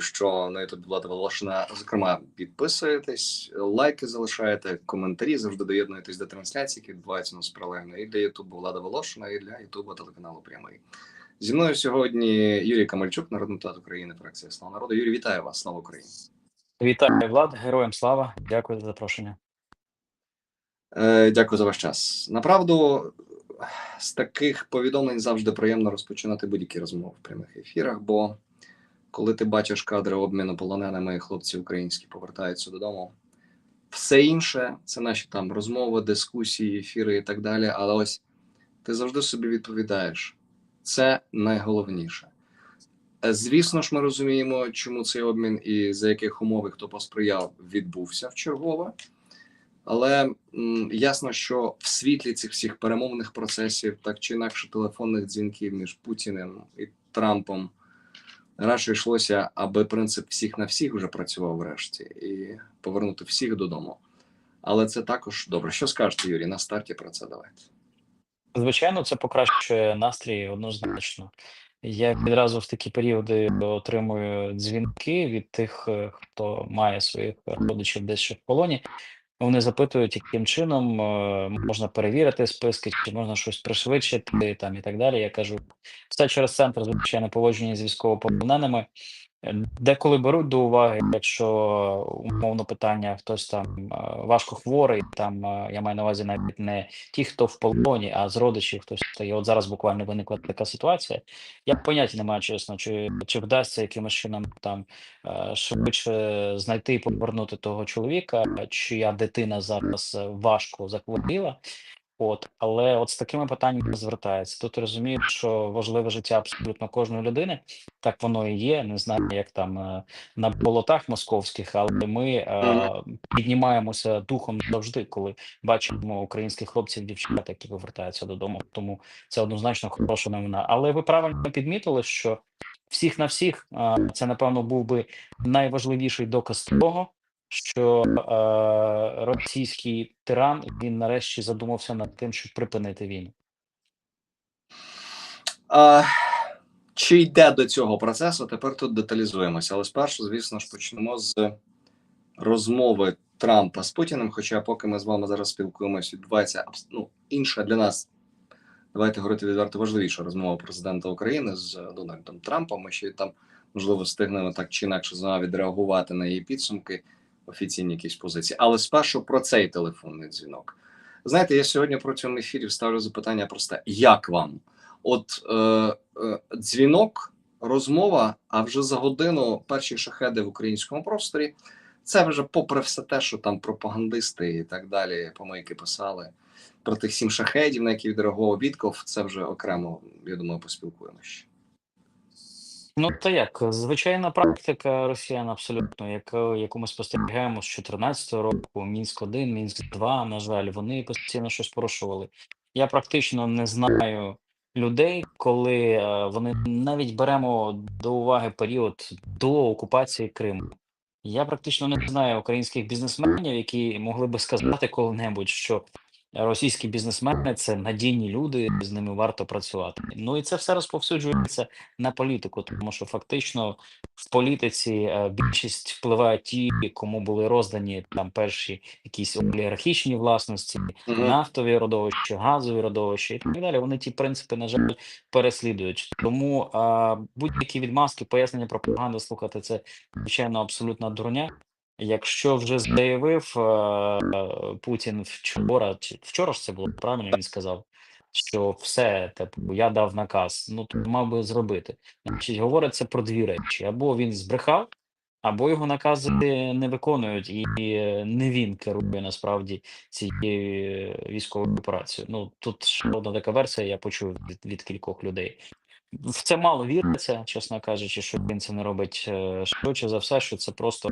що на YouTube Влада Волошина, зокрема, підписуєтесь, лайки залишаєте, коментарі завжди доєднуєтесь до трансляції, які відбуваються у нас паралельно і для Ютубу Влада Волошина, і для Ютубу телеканалу Прямий. Зі мною сьогодні Юрій Камальчук, народний депутат України, фракція Слава народу. Юрій, вітаю вас, слава Україні. Вітаю Влад, героям слава. Дякую за запрошення. Е, дякую за ваш час. Направду, з таких повідомлень завжди приємно розпочинати будь-які розмови в прямих ефірах. Бо коли ти бачиш кадри обміну полоненими, хлопці українські повертаються додому, все інше це наші там розмови, дискусії, ефіри і так далі. Але ось ти завжди собі відповідаєш: це найголовніше. Е, Звісно ж, ми розуміємо, чому цей обмін і за яких умов і хто посприяв відбувся в чергове. Але м, ясно, що в світлі цих всіх перемовних процесів, так чи інакше телефонних дзвінків між Путіним і Трампом, радше йшлося, аби принцип всіх на всіх вже працював врешті і повернути всіх додому. Але це також добре. Що скажете, Юрій, на старті про це давайте. Звичайно, це покращує настрій однозначно. Я відразу в такі періоди отримую дзвінки від тих, е, хто має своїх родичів десь ще в полоні. Вони запитують, яким чином е, можна перевірити списки, чи можна щось пришвидшити там і так далі. Я кажу, все через центр звичайно поводження з військовополоненими. Деколи беруть до уваги, якщо умовно питання хтось там е, важко хворий, там е, я маю на увазі навіть не ті, хто в полоні, а з родичів хтось стає. От зараз буквально виникла така ситуація. Я поняття не маю чесно, чи, чи вдасться якимось чином там е, швидше знайти і повернути того чоловіка, чия дитина зараз важко захворіла. От, але от з такими питаннями звертається. Тут розумію, що важливе життя абсолютно кожної людини. Так воно і є. Не знаю, як там е, на болотах московських, але ми е, піднімаємося духом завжди, коли бачимо українських хлопців, дівчат, які повертаються додому. Тому це однозначно хороша новина. Але ви правильно підмітили, що всіх на всіх е, це напевно був би найважливіший доказ того, що е, російський тиран він нарешті задумався над тим, щоб припинити війну. А, чи йде до цього процесу? Тепер тут деталізуємося. Але спершу, звісно ж, почнемо з розмови Трампа з Путіним. Хоча, поки ми з вами зараз спілкуємося, відбувається ну, інша для нас. Давайте говорити відверто важливіша розмова президента України з Дональдом Трампом. Ми ще там можливо встигнемо так чи інакше відреагувати на її підсумки, офіційні якісь позиції. Але спершу про цей телефонний дзвінок. Знаєте, я сьогодні протягом ефірів ставлю запитання просте: як вам? От е, е, дзвінок, розмова, а вже за годину перші шахеди в українському просторі. Це вже попри все те, що там пропагандисти і так далі, помийки писали про тих сім шахедів, на які відреагував Вітков. Це вже окремо, я думаю, поспілкуємося. Ну та як звичайна практика росіян, абсолютно, яку, яку ми спостерігаємо з 2014 року, Мінськ 1 Мінськ 2 на жаль, вони постійно щось порушували. Я практично не знаю людей, коли е, вони навіть беремо до уваги період до окупації Криму. Я практично не знаю українських бізнесменів, які могли би сказати коли-небудь, що російські бізнесмени це надійні люди, з ними варто працювати. Ну і це все розповсюджується на політику, тому що фактично в політиці е, більшість впливають ті, кому були роздані там перші якісь олігархічні власності, нафтові родовища, газові родовища і так далі. Вони ті принципи, на жаль, переслідують. Тому будь-які відмазки, пояснення пропаганди слухати це звичайно абсолютна дурня. Якщо вже заявив е, Путін вчора, чи вчора ж це було правильно, він сказав, що все, типу, я дав наказ, ну то мав би зробити. Значить, говориться про дві речі: або він збрехав, або його накази не виконують, і не він керує насправді цією військовою операцією. Ну тут ще одна така версія, я почув від, від кількох людей. В це мало віриться, чесно кажучи, що він це не робить е, швидше за все, що це просто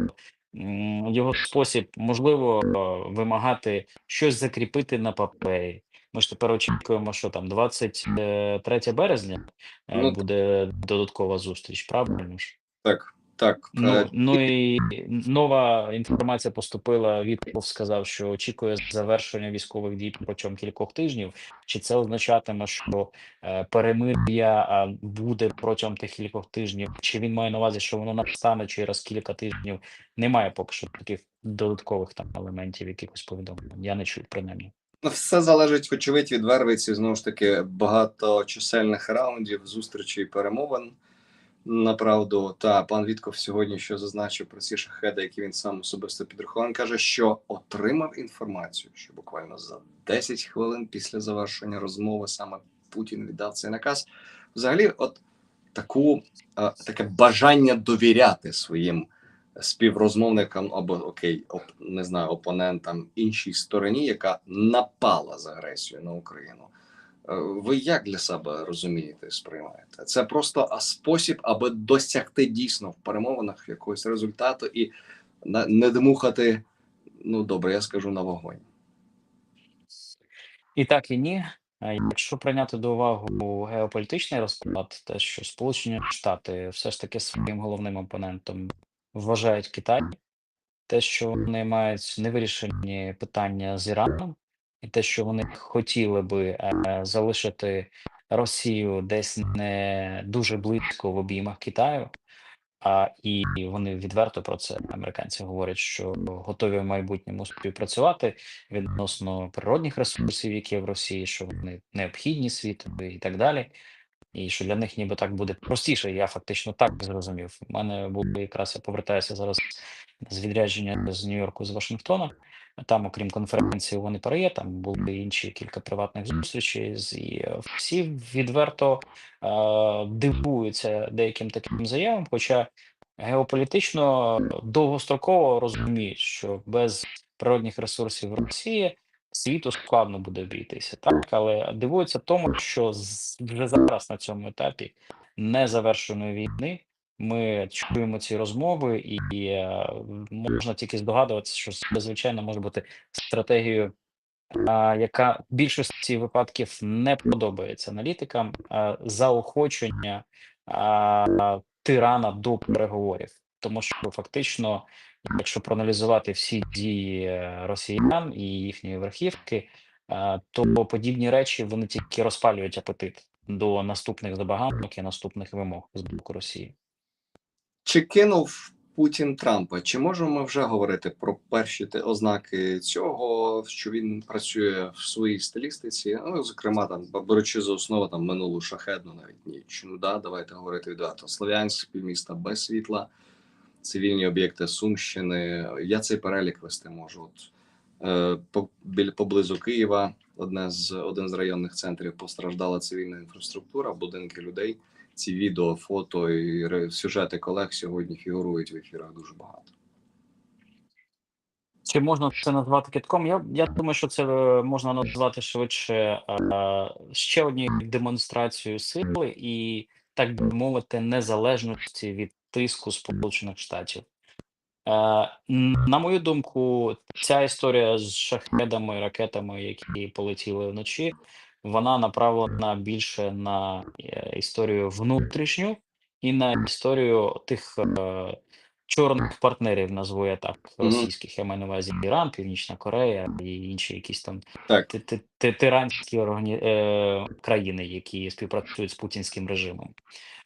його спосіб, можливо, е, вимагати щось закріпити на папері. Ми ж тепер очікуємо, що там 23 березня е, Ну, буде додаткова зустріч, правильно ж? Так. Так, Ну, е, ну і нова інформація поступила. Вітков сказав, що очікує завершення військових дій протягом кількох тижнів. Чи це означатиме, що е, перемир'я буде протягом тих кількох тижнів? Чи він має на увазі, що воно настане через кілька тижнів? Немає поки що таких додаткових там елементів, якихось повідомлень. Я не чув принаймні. Ну, все залежить, вочевидь, від Вервиці, знову ж таки, багаточисельних раундів, зустрічей, перемовин. Направду, та пан Вітков сьогодні що зазначив про ці шахеди, які він сам особисто підрахував. Він каже, що отримав інформацію, що буквально за 10 хвилин після завершення розмови саме Путін віддав цей наказ. Взагалі, от таку е, таке бажання довіряти своїм співрозмовникам або окей, оп, не знаю, опонентам іншій стороні, яка напала з агресією на Україну. Е, Ви як для себе розумієте, сприймаєте? Це просто спосіб, аби досягти дійсно в перемовинах якогось результату і не дмухати, ну добре, я скажу на вогонь. І так і ні. Якщо прийняти до уваги геополітичний розклад, те, що Сполучені Штати все ж таки своїм головним опонентом вважають Китай, те, що вони мають невирішені питання з Іраном, і те, що вони хотіли би е, залишити Росію десь не дуже близько в обіймах Китаю. А і вони відверто про це американці говорять, що готові в майбутньому співпрацювати відносно природних ресурсів, які в Росії, що вони необхідні світові і так далі. І що для них ніби так буде простіше. Я фактично так зрозумів. У мене були якраз я повертаюся зараз з відрядження з Нью-Йорку з Вашингтона. Там, окрім конференції, вони парає, там були інші кілька приватних зустрічей, і е, всі відверто е, дивуються деяким таким заявам. Хоча геополітично довгостроково розуміють, що без природних ресурсів Росії світу складно буде обійтися, так але дивуються тому, що вже зараз на цьому етапі незавершеної війни ми чуємо ці розмови, і е, можна тільки здогадуватися, що це звичайно може бути стратегією, яка більшості випадків не подобається аналітикам, заохочення тирана до переговорів, тому що фактично, якщо проаналізувати всі дії е, росіян і їхньої верхівки, то подібні речі вони тільки розпалюють апетит до наступних забаганок і наступних вимог з боку Росії. Чи кинув Путін Трампа? Чи можемо ми вже говорити про перші ознаки цього, що він працює в своїй стилістиці? Ну, зокрема, там беручи за основу там минулу шахедну, навіть ніч. Ну да, давайте говорити відверто. Слов'янськ, півміста без світла, цивільні об'єкти Сумщини. Я цей перелік вести можу. От е, по, біля поблизу Києва, одне з один з районних центрів постраждала цивільна інфраструктура, будинки людей ці відео, фото і сюжети колег сьогодні фігурують в ефірах дуже багато. Чи можна це назвати китком? Я, я думаю, що це е, можна назвати швидше е, ще однією демонстрацією сили і, так би мовити, незалежності від тиску Сполучених Штатів. Е, на мою думку, ця історія з шахедами, ракетами, які полетіли вночі, вона направлена більше на е, історію внутрішню і на історію тих е, чорних партнерів, назву я так, російських. Я маю на увазі Іран, Північна Корея і інші якісь там Так, ти- ти- ти- тиранські органі... е, країни, які співпрацюють з путінським режимом.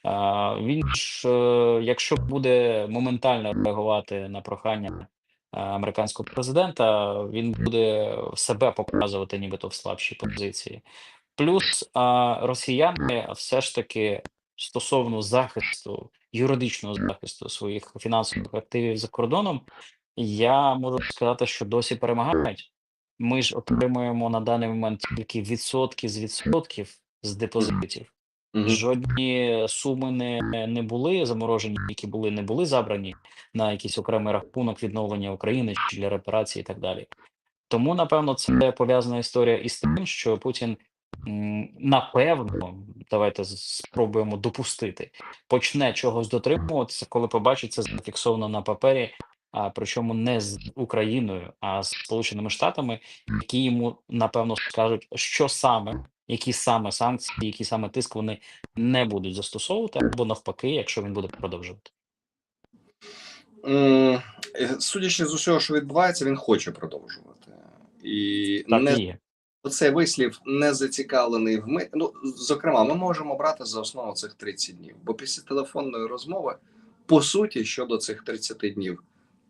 А, Він ж, е, якщо буде моментально реагувати на прохання е, американського президента, він буде себе показувати нібито в слабшій позиції. Плюс а, росіяни все ж таки стосовно захисту, юридичного захисту своїх фінансових активів за кордоном, я можу сказати, що досі перемагають. Ми ж отримуємо на даний момент тільки відсотки з відсотків з депозитів. Жодні суми не, не були заморожені, які були, не були забрані на якийсь окремий рахунок відновлення України чи для репарації і так далі. Тому, напевно, це пов'язана історія із тим, що Путін м, напевно, давайте спробуємо допустити, почне чогось дотримуватися, коли побачить це зафіксовано на папері, а причому не з Україною, а з Сполученими Штатами, які йому напевно скажуть, що саме, які саме санкції, які саме тиск вони не будуть застосовувати, або навпаки, якщо він буде продовжувати. Судячи з усього, що відбувається, він хоче продовжувати. І Так не і є. Оцей вислів не зацікавлений в ми. Ну, зокрема, ми можемо брати за основу цих 30 днів. Бо після телефонної розмови, по суті, щодо цих 30 днів,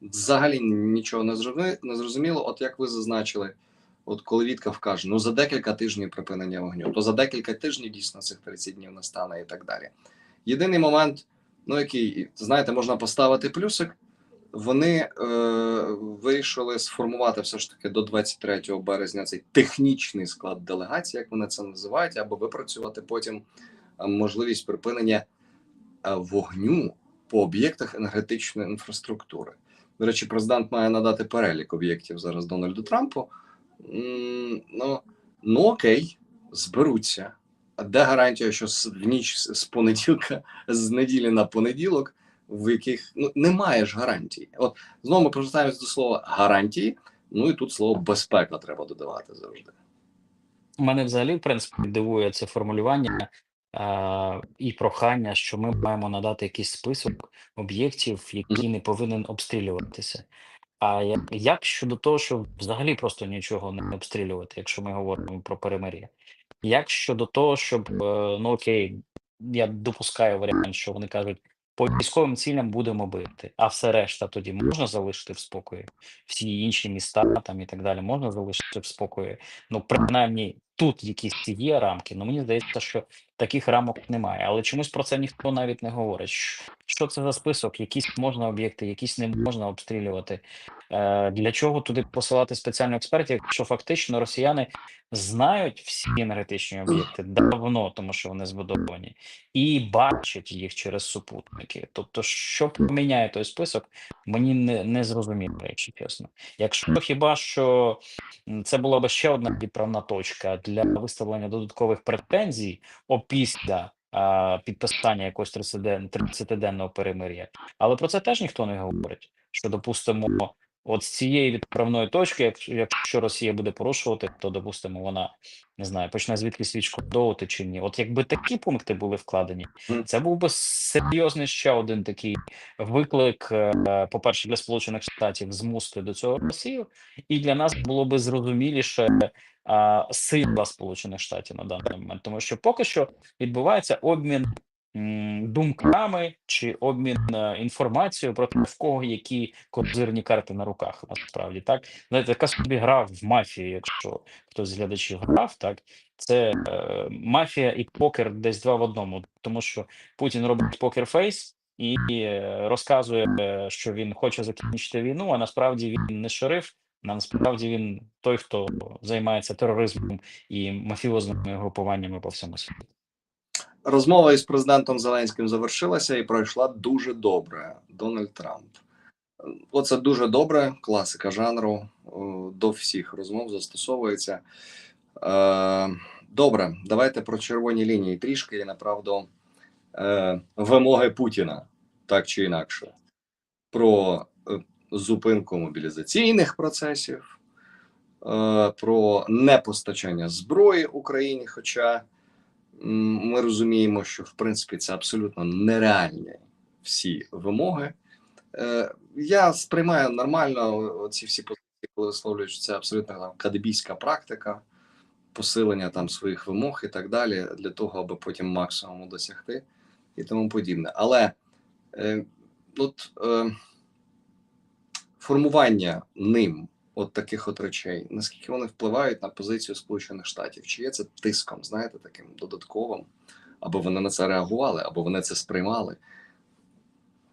взагалі нічого не зрозумі- не зрозуміло. От як ви зазначили, от коли Віткав каже, ну за декілька тижнів припинення вогню, то за декілька тижнів дійсно цих 30 днів настане і так далі. Єдиний момент, ну який знаєте, можна поставити плюсик. Вони е, вирішили сформувати все ж таки до 23 березня цей технічний склад делегації, як вони це називають, аби випрацювати потім е, можливість припинення е, вогню по об'єктах енергетичної інфраструктури. До речі, президент має надати перелік об'єктів зараз Дональду Трампу. Ну, ну окей, зберуться. А де гарантія, що в ніч з понеділка, з неділі на понеділок, в яких ну немає ж гарантій? От знову ми повертаємось до слова гарантії. Ну і тут слово безпека треба додавати завжди. Мене взагалі, в принципі, дивує це формулювання е, і прохання, що ми маємо надати якийсь список об'єктів, який не повинен обстрілюватися. А як, як щодо того, що взагалі просто нічого не обстрілювати, якщо ми говоримо про перемир'я? Як щодо того, щоб е, ну окей, я допускаю варіант, що вони кажуть, по військовим цілям будемо бити, а все решта тоді можна залишити в спокої. Всі інші міста там і так далі можна залишити в спокої. Ну, принаймні, тут якісь є рамки. Ну мені здається, що таких рамок немає. Але чомусь про це ніхто навіть не говорить. Що- це за список? Якісь можна об'єкти, якісь не можна обстрілювати. Е, Для чого туди посилати спеціальних експертів, якщо фактично росіяни знають всі енергетичні об'єкти давно, тому що вони збудовані, і бачать їх через супутники. Тобто, що поміняє той список, мені не, не зрозуміло, якщо чесно. Якщо хіба що це була би ще одна відправна точка для виставлення додаткових претензій опісля підписання якогось 30-ден- 30-денного перемир'я, але про це теж ніхто не говорить. Що допустимо, от з цієї відправної точки, якщо, Росія буде порушувати, то допустимо, вона не знаю, почне звідкись відшкодовувати чи ні. От якби такі пункти були вкладені, це був би серйозний ще один такий виклик. е, По-перше, для Сполучених Штатів змусити до цього Росію, і для нас було би зрозуміліше сила Сполучених Штатів на даний момент, тому що поки що відбувається обмін думками чи обмін е, інформацією про те, в кого які козирні карти на руках. Насправді так знаєте, така собі гра в мафії, якщо хтось з глядачів грав, так це е, мафія і покер десь два в одному, тому що Путін робить покер-фейс і е, розказує, е, що він хоче закінчити війну, а насправді він не шериф. Насправді він той, хто займається тероризмом і мафіозними групуваннями по всьому світу. Розмова із президентом Зеленським завершилася і пройшла дуже добре. Дональд Трамп. Оце дуже добре, класика жанру. До всіх розмов застосовується. Е, Добре, давайте про червоні лінії трішки і направду е, вимоги Путіна, так чи інакше, про е, зупинку мобілізаційних процесів, про непостачання зброї Україні. Хоча ми розуміємо, що в принципі це абсолютно нереальні всі вимоги. Е, Я сприймаю нормально ці всі позиції, коли висловлюють, що це абсолютно там кадебійська практика, посилення там своїх вимог і так далі, для того, аби потім максимуму досягти і тому подібне. Але е, от е, формування ним от таких от речей, наскільки вони впливають на позицію Сполучених Штатів? Чи є це тиском, знаєте, таким додатковим, або вони на це реагували, або вони це сприймали?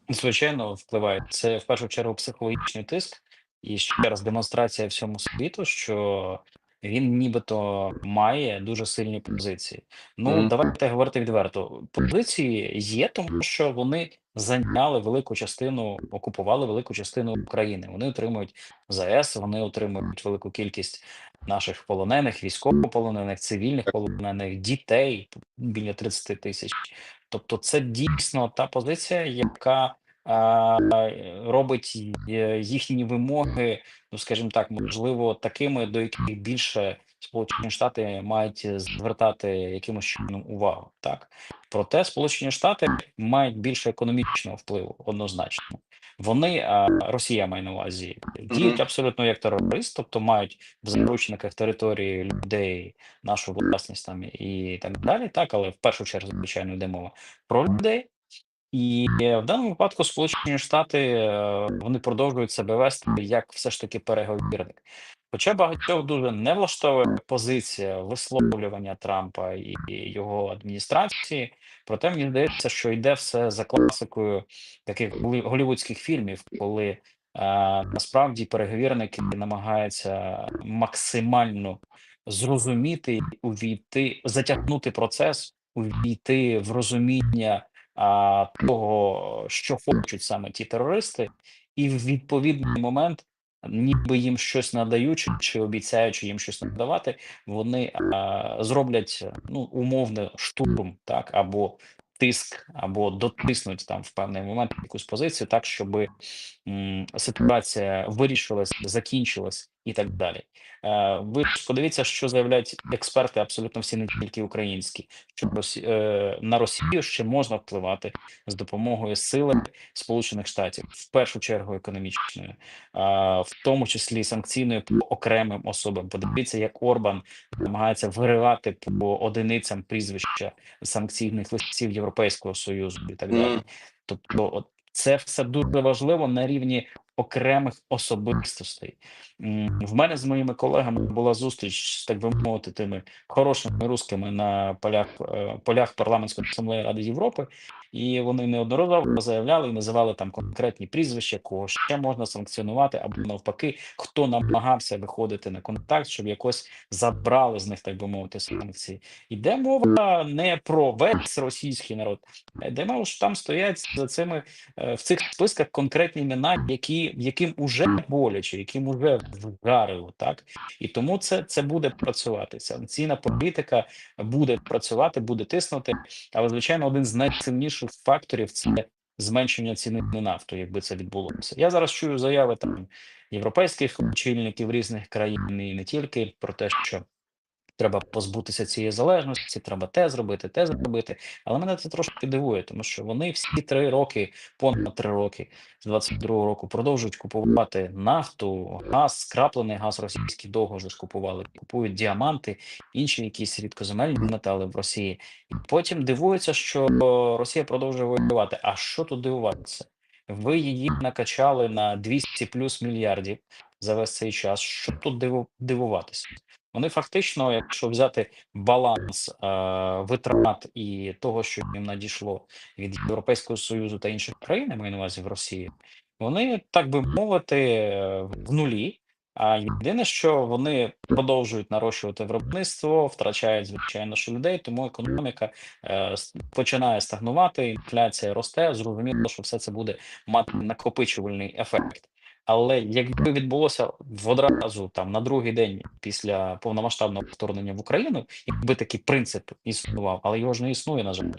Звичайно, впливає. Це в першу чергу психологічний тиск, і ще раз демонстрація всьому світу, що він нібито має дуже сильні позиції. Ну, давайте говорити відверто. Позиції є, тому що вони зайняли велику частину, окупували велику частину України. Вони отримують ЗАЕС, вони отримують велику кількість наших полонених, військовополонених, цивільних полонених, дітей біля 30 тисяч. Тобто, це дійсно та позиція, яка робить е, їхні вимоги, ну скажімо так, можливо, такими, до яких більше Сполучені Штати мають звертати якимось чином увагу. Так проте Сполучені Штати мають більше економічного впливу однозначно. Вони Росія має на увазі діють абсолютно як терорист, тобто мають в заручниках території людей нашу власність там і так далі. Так, але в першу чергу, звичайно, йде мова про людей. І в даному випадку Сполучені Штати е, вони продовжують себе вести як все ж таки переговірник. Хоча багатьох дуже не влаштовує позиція висловлювання Трампа і його адміністрації, проте мені здається, що йде все за класикою таких голівудських фільмів, коли е, насправді переговірники намагаються максимально зрозуміти, увійти, затягнути процес, увійти в розуміння а, того, що хочуть саме ті терористи, і в відповідний момент, ніби їм щось надаючи чи обіцяючи їм щось надавати, вони а, зроблять ну умовно штурм, так або тиск, або дотиснуть там в певний момент якусь позицію, так щоб м, ситуація вирішилась, закінчилась і так далі. Е, ви ж подивіться, що заявляють експерти, абсолютно всі не тільки українські, що е, на Росію ще можна впливати з допомогою сили Сполучених Штатів, в першу чергу економічною, в тому числі санкційною по окремим особам. Подивіться, як Орбан намагається виривати по одиницям прізвища санкційних листів Європейського союзу і так далі. Тобто, от це все дуже важливо на рівні окремих особистостей. В мене з моїми колегами була зустріч, так би мовити, тими хорошими русскими на полях е, полях парламентської асамблеї Ради Європи, і вони неодноразово заявляли і називали там конкретні прізвища, кого ще можна санкціонувати, або навпаки, хто намагався виходити на контакт, щоб якось забрали з них, так би мовити, санкції. Іде мова не про весь російський народ, а йде мова, що там стоять за цими е, в цих списках конкретні імена, які яким уже боляче, яким уже вдарило, так і тому це це буде працювати. Санкційна політика буде працювати, буде тиснути. Але звичайно, один з найсильніших факторів це зменшення ціни на нафту, якби це відбулося. Я зараз чую заяви там європейських очільників різних країн і не тільки про те, що. Треба позбутися цієї залежності, треба те зробити, те зробити. Але мене це трошки дивує, тому що вони всі три роки, понад три роки з 22-го року продовжують купувати нафту, газ, скраплений газ російський довго вже ж купували, купують діаманти, інші якісь рідкоземельні метали в Росії, і потім дивуються, що Росія продовжує воювати. А що тут дивуватися? Ви її накачали на 200 плюс мільярдів за весь цей час. Що тут диву- дивуватися? Вони фактично, якщо взяти баланс е, витрат і того, що їм надійшло від Європейського Союзу та інших країн, маю на увазі в Росії, вони, так би мовити, в нулі. А єдине, що вони продовжують нарощувати виробництво, втрачають звичайно що людей, тому економіка е, починає стагнувати, інфляція росте. Зрозуміло, що все це буде мати накопичувальний ефект. Але якби відбулося одразу там на другий день після повномасштабного вторгнення в Україну, якби такий принцип існував, але його ж не існує, на жаль.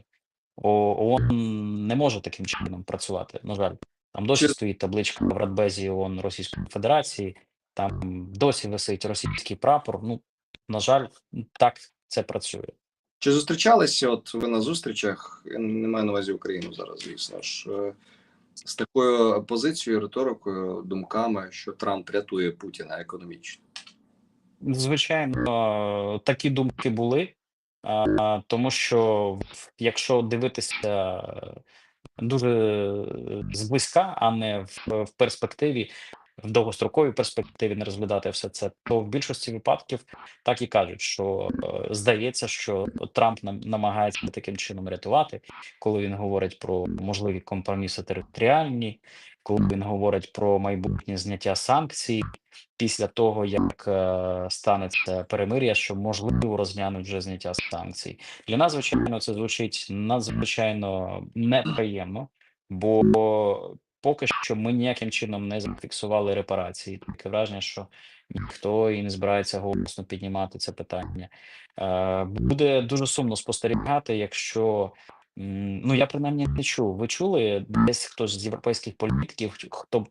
ООН не може таким чином працювати. На жаль, там досі стоїть табличка в Радбезі ООН Російської Федерації, там досі висить російський прапор. Ну, на жаль, так це працює. Чи зустрічалися от ви на зустрічах? Я не маю на увазі Україну зараз, звісно ж, е, з такою позицією, риторикою, думками, що Трамп рятує Путіна економічно? Звичайно, такі думки були, тому що якщо дивитися дуже зблизька, а не в перспективі, в довгостроковій перспективі не розглядати все це, то в більшості випадків так і кажуть, що е, здається, що Трамп нам намагається таким чином рятувати, коли він говорить про можливі компроміси територіальні, коли він говорить про майбутнє зняття санкцій. Після того, як е, станеться перемир'я, що можливо розглянуть вже зняття санкцій, для нас, звичайно, це звучить надзвичайно неприємно, бо поки що ми ніяким чином не зафіксували репарації. Таке враження, що ніхто і не збирається голосно піднімати це питання. Е, буде дуже сумно спостерігати, якщо ну я принаймні не чув. Ви чули десь хтось з європейських політиків, хто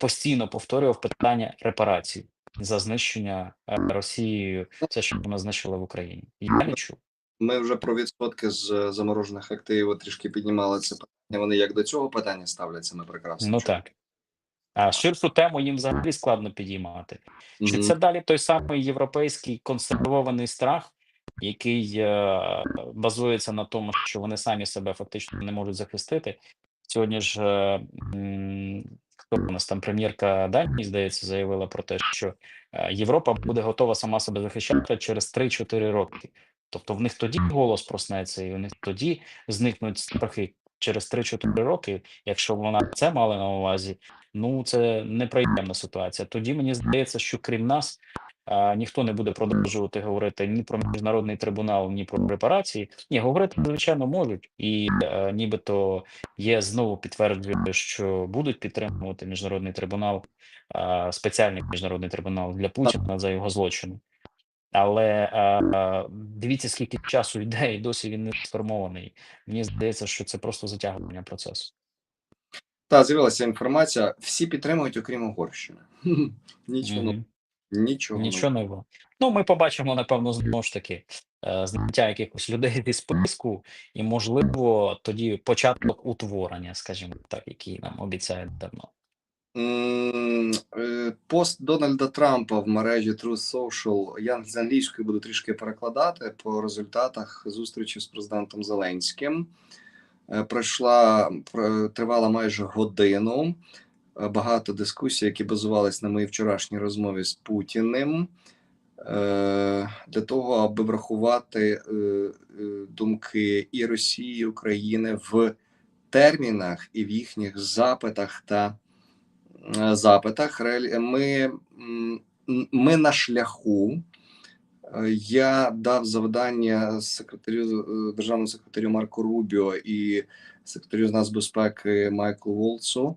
постійно повторював питання репарацій. за знищення е, Росією все, що вона знищила в Україні. Я не чув. Ми вже про відсотки з заморожених активів трішки піднімали це питання. Вони як до цього питання ставляться, ми прекрасно. Ну чуємо. так. А ширшу тему їм взагалі складно підіймати. Чи це далі той самий європейський консервований страх, який е, базується на тому, що вони самі себе фактично не можуть захистити? Сьогодні ж е, хто у нас там прем'єрка Данії, здається, заявила про те, що е, Європа буде готова сама себе захищати через 3-4 роки. Тобто в них тоді голос проснеться, і них тоді зникнуть страхи через 3-4 роки, якщо вона це мала на увазі. Ну, це неприємна ситуація. Тоді мені здається, що крім нас а, ніхто не буде продовжувати говорити ні про міжнародний трибунал, ні про репарації. Ні, говорити звичайно можуть, і е, нібито є знову підтвердження, що будуть підтримувати міжнародний трибунал, а, спеціальний міжнародний трибунал для Путіна за його злочини. Але е, дивіться, скільки часу йде, і досі він не сформований. Мені здається, що це просто затягування процесу. Та з'явилася інформація. Всі підтримують, окрім Угорщини. Нічого, ну, Мгм. нічого. Нічого нового. Ну, ми побачимо, напевно, знову ж таки, е, зняття якихось людей зі списку, і, можливо, тоді початок утворення, скажімо так, який нам обіцяють давно. Е, Пост Дональда Трампа в мережі Truth Social. Я з англійської буду трішки перекладати по результатах зустрічі з президентом Зеленським. Е, Пройшла пр- тривала майже годину. Е, Багато дискусій, які базувались на моїй вчорашній розмові з Путіним. е, Для того, аби врахувати е, е, думки і Росії, і України в термінах і в їхніх запитах та е, запитах. Реалі- Ми, ми на шляху. Е, Я дав завдання секретарю е, державному секретарю Марку Рубіо і секретарю з нацбезпеки Майклу Волцу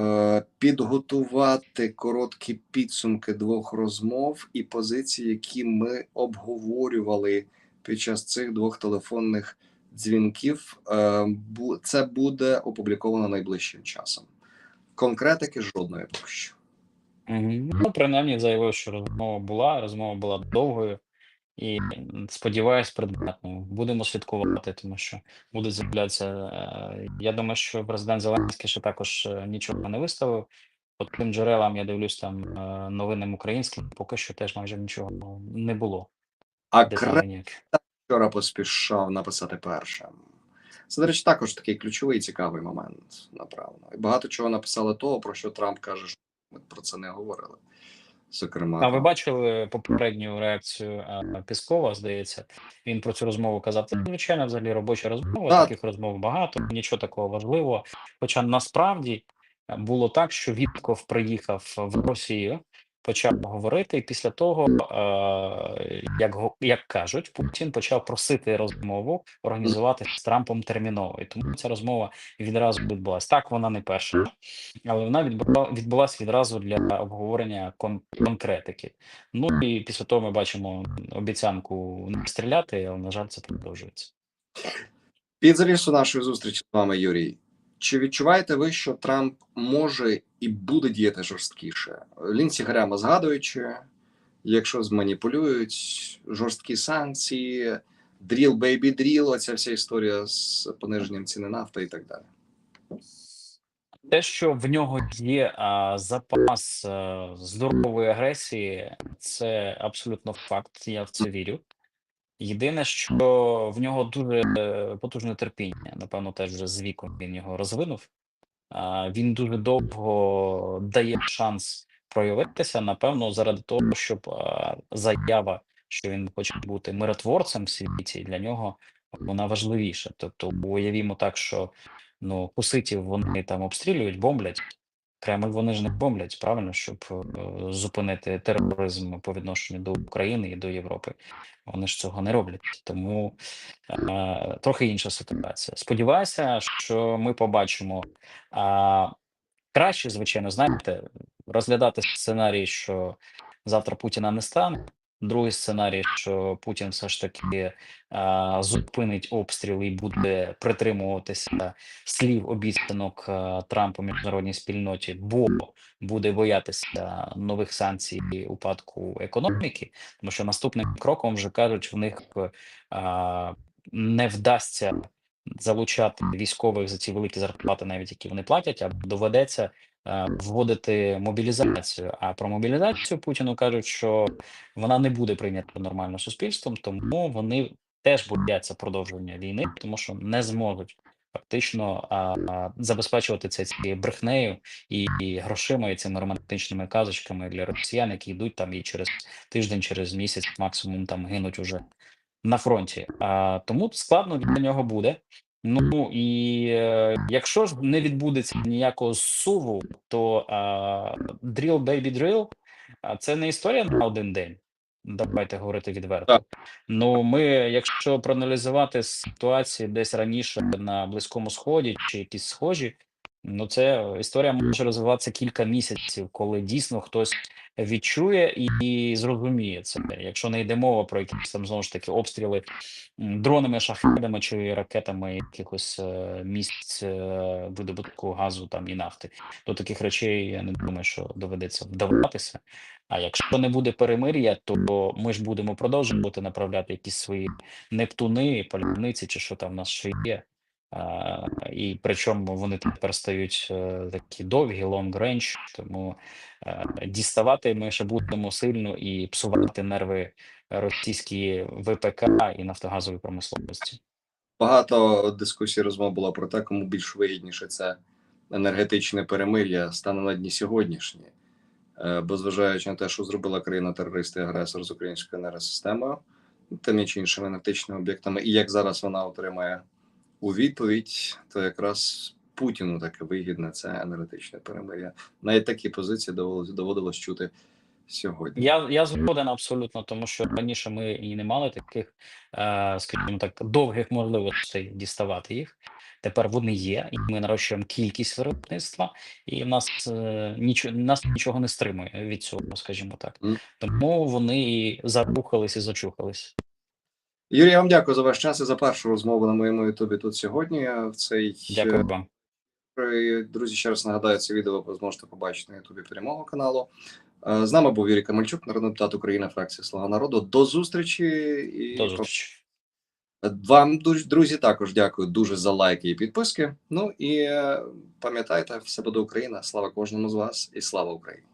е, підготувати короткі підсумки двох розмов і позиції, які ми обговорювали під час цих двох телефонних дзвінків. Е, Це буде опубліковано найближчим часом. Конкретики жодної поки що. Ну, принаймні заявив, що розмова була, розмова була довгою і сподіваюсь, предметною. Будемо слідкувати, тому що будуть з'являтися. е, Я думаю, що президент Зеленський ще також е, нічого не виставив. По тим джерелам я дивлюсь там е, новинам українським, поки що теж майже нічого не було. А Кремль вчора поспішав написати першим. Це, до речі, також такий ключовий цікавий момент, напевно. І багато чого написали того, про що Трамп каже, що ми про це не говорили. Зокрема, А ви бачили попередню реакцію Піскова, здається, він про цю розмову казав. Це звичайно взагалі робоча розмова, Так. таких розмов багато, нічого такого важливого. Хоча насправді було так, що Вітков приїхав в Росію, почав говорити, і після того, е, як, як кажуть, Путін почав просити розмову організувати з Трампом терміново. І тому ця розмова відразу відбулася. Так, вона не перша, але вона відбула, відбулася відразу для обговорення кон- конкретики. Ну і після того ми бачимо обіцянку не стріляти, але на жаль, це продовжується. під завісу нашої зустрічі з вами, Юрій. Чи відчуваєте ви, що Трамп може і буде діяти жорсткіше? Лінсі Грема згадуючи, якщо зманіпулюють жорсткі санкції, дріл, бейбі дріл, оця вся історія з пониженням ціни нафти і так далі. Те, що в нього є а, запас а, здорової агресії, це абсолютно факт. Я в це вірю. Єдине, що в нього дуже е, потужне терпіння. Напевно, теж вже з віком він його розвинув. Він дуже довго дає шанс проявитися, напевно, заради того, щоб заява, що він хоче бути миротворцем в світі, для нього вона важливіша. Тобто, уявімо так, що ну хуситів вони там обстрілюють, бомблять. Кремль вони ж не бомблять, правильно, щоб е, зупинити тероризм по відношенню до України і до Європи. Вони ж цього не роблять. Тому е, трохи інша ситуація. Сподіваюся, що ми побачимо а, краще, звичайно, знаєте, розглядати сценарій, що завтра Путіна не стане. Другий сценарій, що Путін все ж таки а, зупинить обстріл і буде притримуватися слів обіцянок Трампа міжнародній спільноті, бо буде боятися нових санкцій і упадку економіки, тому що наступним кроком вже кажуть, в них а, не вдасться залучати військових за ці великі зарплати, навіть які вони платять, а доведеться е, вводити мобілізацію. А про мобілізацію Путіну кажуть, що вона не буде прийнята нормально суспільством, тому вони теж бояться продовження війни, тому що не зможуть. Фактично а, а, забезпечувати це цією брехнею і, і грошима, і цими романтичними казочками для росіян, які йдуть там і через тиждень, через місяць, максимум там гинуть уже на фронті. А, тому складно для нього буде. Ну і е, якщо ж не відбудеться ніякого суву, то а, drill, baby, drill, це не історія на один день. Давайте говорити відверто. Так. Ну, ми, якщо проаналізувати ситуації десь раніше на Близькому Сході чи якісь схожі, ну це історія може розвиватися кілька місяців, коли дійсно хтось відчує і, і зрозуміє це. Якщо не йде мова про якісь там знову ж таки обстріли дронами, шахедами чи ракетами якихось е, місць е, видобутку газу там і нафти, до таких речей я не думаю, що доведеться вдаватися. А якщо не буде перемир'я, то ми ж будемо продовжувати направляти якісь свої нептуни, пальниці чи що там в нас ще є. І причому вони тепер стають е, такі довгі, range, тому е, діставати ми ще будемо сильно і псувати нерви російській ВПК і нафтогазової промисловості. Багато дискусій розмов було про те, кому більш вигідніше це енергетичне перемир'я стане на дні сьогоднішні. Е, Бо зважаючи на те, що зробила країна-терорист і агресор з українською енергосистемою, тими чи іншими енергетичними об'єктами, і як зараз вона отримає у відповідь, то якраз Путіну таке вигідне це енергетичне перемир'я. Навіть такі позиції доводилось, доводилось чути сьогодні. Я, я згоден абсолютно, тому що раніше ми і не мали таких, е, скажімо так, довгих можливостей діставати їх. Тепер вони є, і ми нарощуємо кількість виробництва, і в нас е, нічого нас нічого не стримує від цього, скажімо так. Тому вони і зарухались і зачухались. Юрій, я вам дякую за ваш час і за першу розмову на моєму ютубі тут сьогодні. В цей Дякую вам. Е, Друзі, ще раз нагадаю, це відео ви зможете побачити на Ютубі прямого каналу. Е, З нами був Юрій Камельчук, народний депутат України, фракція Слуга народу. До зустрічі і До зустрічі. вам, друз- друзі, також дякую дуже за лайки і підписки. Ну і е, пам'ятайте, все буде Україна. Слава кожному з вас і слава Україні!